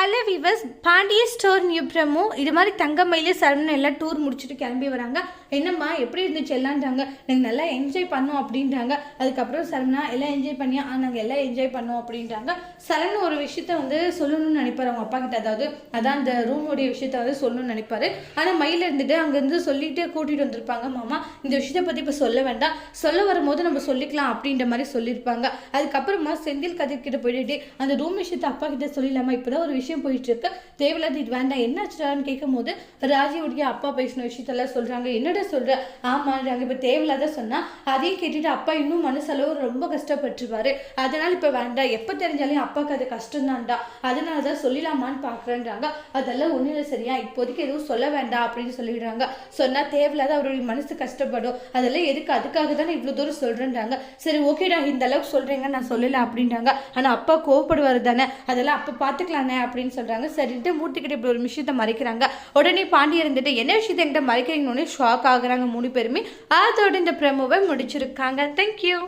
Hello viewers Pandiya store new இது மாதிரி தங்கமயிலே சரவணன் எல்லாம் டூர் முடிச்சுட்டு கிளம்பி வராங்க. என்னம்மா எப்படி இருந்துச்சு எல்லான்றாங்க நாங்கள் நல்லா என்ஜாய் பண்ணோம் அப்படின்றாங்க. அதுக்கப்புறம் சரவணா எல்லாம் என்ஜாய் பண்ணியா? ஆ நாங்கள் எல்லாம் என்ஜாய் பண்ணோம் அப்படின்றாங்க. சரண் ஒரு விஷயத்த வந்து சொல்லணும்னு நினைப்பாரு அவங்க அப்பா கிட்ட. அதாவது அதான் அந்த ரூமுடைய விஷயத்த வந்து சொல்லணும்னு நினைப்பாரு. ஆனால் மயில இருந்துட்டு அங்கேருந்து சொல்லிட்டு கூட்டிகிட்டு வந்திருப்பாங்க. மாமா இந்த விஷயத்தை பற்றி இப்போ சொல்ல வேண்டாம். சொல்ல வரும்போது நம்ம சொல்லிக்கலாம் அப்படின்ற மாதிரி சொல்லியிருப்பாங்க. அதுக்கப்புறமா செந்தில் கதிர்கிட்ட போயிட்டு அந்த ரூம் விஷயத்த அப்பா கிட்ட சொல்லிடலாமா? இப்போதான் ஒரு விஷயம் போயிட்டு இருக்கு தேவையில்லாத இது வேண்டாம் என்னாச்சுடான்னு கேட்கும் போது ராஜியோடைய அப்பா பேசின விஷயத்தெல்லாம் சொல்றாங்க. என்னடா சொல்ற? ஆமான்றாங்க. இப்போ தேவையில்லாத சொன்னா அதையும் கேட்டுட்டு அப்பா இன்னும் மனசளவு ரொம்ப கஷ்டப்பட்டுருவாரு. அதனால இப்போ வேண்டாம் எப்போ தெரிஞ்சாலும் அப்பாவுக்கு அது கஷ்டம்தான்டா. அதனால தான் சொல்லிடலாமான்னு பார்க்குறேன்றாங்க அதெல்லாம் ஒன்றும் இல்லை சரியா. இப்போதைக்கு எதுவும் சொல்ல வேண்டாம் அப்படின்னு சொல்லிடுறாங்க. சொன்னா தேவையில்லாத அவருடைய மனசு கஷ்டப்படும். அதெல்லாம் எதுக்கு? அதுக்காக தானே இவ்வளோ தூரம் சொல்றேன்றாங்க. சரி ஓகேடா இந்த அளவுக்கு சொல்றீங்க நான் சொல்லல அப்படின்றாங்க. ஆனால் அப்பா கோவப்படுவார் தானே. அதெல்லாம் அப்போ பார்த்துக்கலானே அப்படின்னு சொல்றாங்க. சரிட்டு மூட்டுக்கிட்ட இப்படி ஒரு விஷயத்த மறைக்கிறாங்க. உடனே பாண்டி இருந்துட்டு என்ன விஷயத்த என்கிட்ட மறைக்கிறீங்கன்னு ஷாக் ஆகுறாங்க மூணு பேருமே. அதோட இந்த பிரமுவை முடிச்சிருக்காங்க. தேங்க்யூ